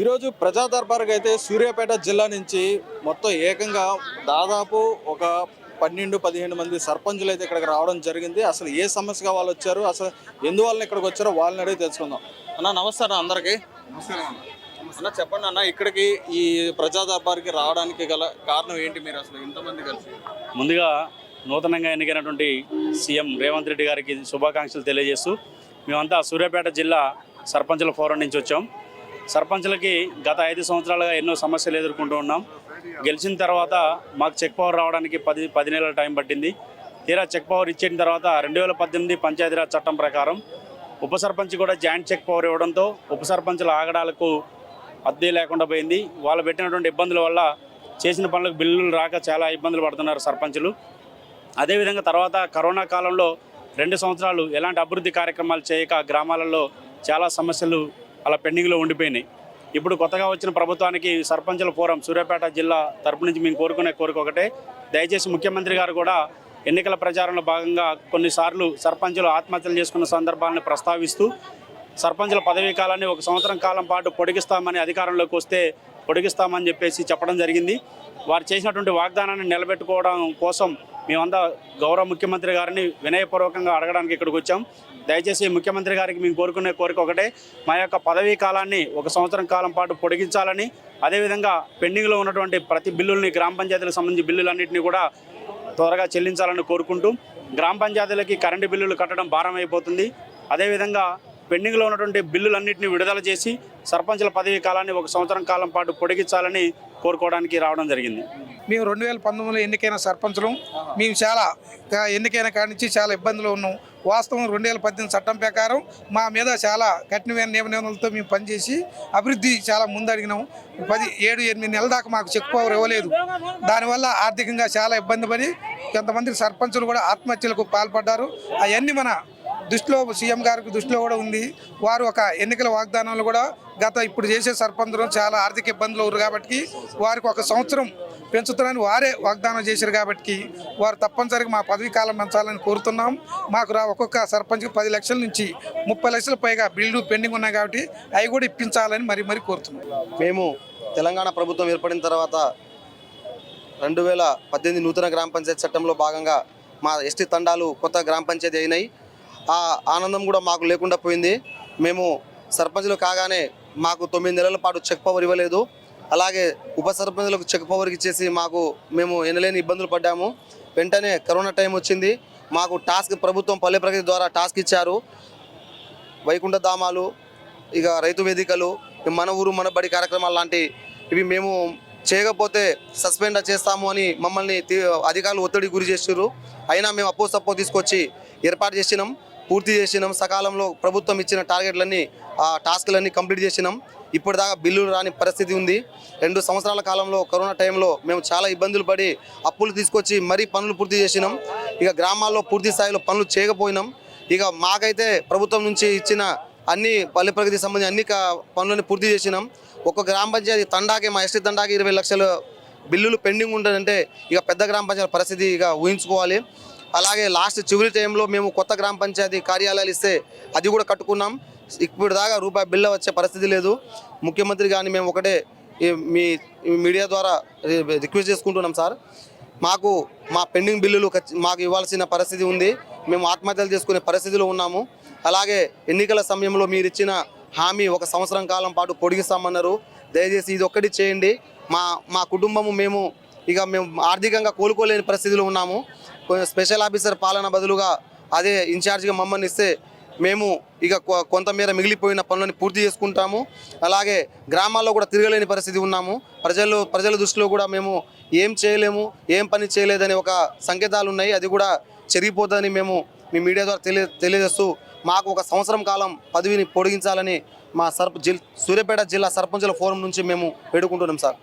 ఈరోజు ప్రజా దర్బార్కి అయితే సూర్యాపేట జిల్లా నుంచి మొత్తం ఏకంగా దాదాపు ఒక పన్నెండు పదిహేను మంది సర్పంచులు అయితే ఇక్కడికి రావడం జరిగింది. అసలు ఏ సమస్యగా వాళ్ళు వచ్చారు? అసలు ఎందువల్ల ఇక్కడికి వచ్చారో వాళ్ళని అడిగి తెలుసుకుందాం. అన్న నమస్తే అన్న అందరికీ. అన్న చెప్పండి అన్న ఇక్కడికి ఈ ప్రజా దర్బార్కి రావడానికి గల కారణం ఏంటి మీరు అసలు? ఇంతమంది కలిసి. ముందుగా నూతనంగా ఎన్నికైనటువంటి సీఎం రేవంత్ రెడ్డి గారికి శుభాకాంక్షలు తెలియజేస్తూ మేమంతా సూర్యాపేట జిల్లా సర్పంచుల ఫోరం నుంచి వచ్చాం. సర్పంచులకి గత ఐదు సంవత్సరాలుగా ఎన్నో సమస్యలు ఎదుర్కొంటూ ఉన్నాం. గెలిచిన తర్వాత మాకు చెక్ పవర్ రావడానికి పది పది నెలల టైం పట్టింది. తీరా చెక్ పవర్ ఇచ్చిన తర్వాత రెండు వేల పద్దెనిమిది పంచాయతీరాజ్ చట్టం ప్రకారం ఉప సర్పంచ్ కూడా జాయింట్ చెక్ పవర్ ఇవ్వడంతో ఉప సర్పంచ్ల ఆగడాలకు అద్దె లేకుండా పోయింది. వాళ్ళు పెట్టినటువంటి ఇబ్బందుల వల్ల చేసిన పనులకు బిల్లులు రాక చాలా ఇబ్బందులు పడుతున్నారు సర్పంచులు. అదేవిధంగా తర్వాత కరోనా కాలంలో రెండు సంవత్సరాలు ఎలాంటి అభివృద్ధి కార్యక్రమాలు చేయక గ్రామాలలో చాలా సమస్యలు అలా పెండింగ్లో ఉండిపోయినాయి. ఇప్పుడు కొత్తగా వచ్చిన ప్రభుత్వానికి సర్పంచుల ఫోరం సూర్యాపేట జిల్లా తరపు నుంచి మేము కోరుకునే కోరిక ఒకటే. దయచేసి ముఖ్యమంత్రి గారు కూడా ఎన్నికల ప్రచారంలో భాగంగా కొన్నిసార్లు సర్పంచులు ఆత్మహత్యలు చేసుకున్న సందర్భాలను ప్రస్తావిస్తూ సర్పంచుల పదవీ కాలాన్ని ఒక సంవత్సరం కాలం పాటు పొడిగిస్తామని అధికారంలోకి వస్తే పొడిగిస్తామని చెప్పేసి చెప్పడం జరిగింది. వారు చేసినటువంటి వాగ్దానాన్ని నిలబెట్టుకోవడం కోసం మేమంతా గౌరవ ముఖ్యమంత్రి గారిని వినయపూర్వకంగా అడగడానికి ఇక్కడికి వచ్చాం. దయచేసి ముఖ్యమంత్రి గారికి మేము కోరుకునే కోరిక ఒకటే. మా యొక్క పదవీ కాలాన్ని ఒక సంవత్సరం కాలం పాటు పొడిగించాలని అదేవిధంగా పెండింగ్లో ఉన్నటువంటి ప్రతి బిల్లుల్ని గ్రామ పంచాయతీలకు సంబంధించి బిల్లులన్నింటినీ కూడా త్వరగా చెల్లించాలని కోరుకుంటూ గ్రామ పంచాయతీలకి కరెంటు బిల్లులు కట్టడం భారం అయిపోతుంది అదేవిధంగా పెండింగ్లో ఉన్నటువంటి బిల్లులన్నింటినీ విడుదల చేసి సర్పంచుల పదవీ కాలాన్ని ఒక సంవత్సరం కాలం పాటు పొడిగించాలని కోరుకోవడానికి రావడం జరిగింది. మేము రెండు వేల పంతొమ్మిదిలో ఎన్నికైన సర్పంచులం. మేము చాలా ఎన్నికైన కాడి నుంచి చాలా ఇబ్బందులు ఉన్నాం. వాస్తవం రెండు వేల పద్దెనిమిది చట్టం ప్రకారం మా మీద చాలా కఠినమైన నియమ నిబంధనలతో మేము పనిచేసి అభివృద్ధి చాలా ముందడిగినాం. పది ఏడు ఎనిమిది నెలల దాకా మాకు చెక్ పవర్ ఇవ్వలేదు. దానివల్ల ఆర్థికంగా చాలా ఇబ్బంది పడి కొంతమంది సర్పంచులు కూడా ఆత్మహత్యలకు పాల్పడ్డారు. అవన్నీ మన దృష్టిలో సీఎం గారికి దృష్టిలో కూడా ఉంది. వారు ఒక ఎన్నికల వాగ్దానాలు కూడా గత ఇప్పుడు చేసే సర్పంచులు చాలా ఆర్థిక ఇబ్బందులు ఉన్నారు కాబట్టి వారికి ఒక సంవత్సరం పెంచుతారని వారే వాగ్దానం చేశారు కాబట్టి వారు తప్పనిసరిగా మా పదవీ కాలం పెంచాలని కోరుతున్నాం. మాకు రా ఒక్కొక్క సర్పంచ్కి పది లక్షల నుంచి ముప్పై లక్షల పైగా బిల్లు పెండింగ్ ఉన్నాయి కాబట్టి అవి కూడా ఇప్పించాలని మరి మరి కోరుతున్నాం. మేము తెలంగాణ ప్రభుత్వం ఏర్పడిన తర్వాత రెండు వేల పద్దెనిమిది నూతన గ్రామ పంచాయతీ చట్టంలో భాగంగా మా ఎస్టీ తండాలు కొత్త గ్రామ పంచాయతీ అయినాయి. ఆ ఆనందం కూడా మాకు లేకుండా పోయింది. మేము సర్పంచులు కాగానే మాకు తొమ్మిది నెలల పాటు చెక్ పవర్ ఇవ్వలేదు. అలాగే ఉప సర్పంచులకు చెక్ పవర్ ఇచ్చేసి మాకు మేము ఎనలేని ఇబ్బందులు పడ్డాము. వెంటనే కరోనా టైం వచ్చింది. మాకు టాస్క్ ప్రభుత్వం పల్లె ప్రగతి ద్వారా టాస్క్ ఇచ్చారు. వైకుంఠ ధామాలు ఇక రైతు వేదికలు మన ఊరు మన బడి కార్యక్రమాలు లాంటి ఇవి మేము చేయకపోతే సస్పెండ్ చేస్తాము అని మమ్మల్ని అధికారులు ఒత్తిడి గురి చేసారు అయినా మేము అప్పో సప్పో తీసుకొచ్చి ఏర్పాటు చేసినాం. పూర్తి చేసినాం. సకాలంలో ప్రభుత్వం ఇచ్చిన టార్గెట్లన్నీ ఆ టాస్క్లన్నీ కంప్లీట్ చేసినాం. ఇప్పటిదాకా బిల్లులు రాని పరిస్థితి ఉంది. రెండు సంవత్సరాల కాలంలో కరోనా టైంలో మేము చాలా ఇబ్బందులు పడి అప్పులు తీసుకొచ్చి మరీ పనులు పూర్తి చేసినాం. ఇక గ్రామాల్లో పూర్తి స్థాయిలో పనులు చేయకపోయినాం. ఇక మాకైతే ప్రభుత్వం నుంచి ఇచ్చిన అన్ని పల్లె ప్రగతికి సంబంధించి అన్ని పనులను పూర్తి చేసినాం. ఒక్క గ్రామ పంచాయతీ తండాకి మా ఎస్టీ తండాకి ఇరవై లక్షలు బిల్లులు పెండింగ్ ఉంటుందంటే ఇక పెద్ద గ్రామ పంచాయతీ పరిస్థితి ఇక ఊహించుకోవాలి. అలాగే లాస్ట్ చివరి టైంలో మేము కొత్త గ్రామ పంచాయతీ కార్యాలయాలు ఇస్తే అది కూడా కట్టుకున్నాం. ఇప్పుడు దాకా రూపాయి బిల్లు వచ్చే పరిస్థితి లేదు. ముఖ్యమంత్రి కానీ మేము ఒకటే మీ మీడియా ద్వారా రిక్వెస్ట్ చేసుకుంటున్నాం సార్. మాకు మా పెండింగ్ బిల్లులు మాకు ఇవ్వాల్సిన పరిస్థితి ఉంది. మేము ఆత్మహత్యలు చేసుకునే పరిస్థితిలో ఉన్నాము. అలాగే ఎన్నికల సమయంలో మీరు ఇచ్చిన హామీ ఒక సంవత్సరం కాలం పాటు పొడిగిస్తామన్నారు. దయచేసి ఇది ఒక్కటి చేయండి. మా మా కుటుంబము మేము ఇక మేము ఆర్థికంగా కోలుకోలేని పరిస్థితిలో ఉన్నాము. స్పెషల్ ఆఫీసర్ పాలన బదులుగా అదే ఇన్ఛార్జ్గా మమ్మల్ని ఇస్తే మేము ఇక కొ- కొంతమేర మిగిలిపోయిన పనులను పూర్తి చేసుకుంటాము. అలాగే గ్రామాల్లో కూడా తిరగలేని పరిస్థితి ఉన్నాము. ప్రజలు ప్రజల దృష్టిలో కూడా మేము ఏం చేయలేము ఏం పని చేయలేదని ఒక సంకేతాలు ఉన్నాయి అది కూడా చెరిగిపోతుందని మేము మీ మీడియా ద్వారా తెలియ తెలియజేస్తూ మాకు ఒక సంవత్సరం కాలం పదవిని పొడిగించాలని మా సర్ప జిల్ సూర్యాపేట జిల్లా సర్పంచుల ఫోరం నుంచి మేము వేడుకుంటున్నాం సార్.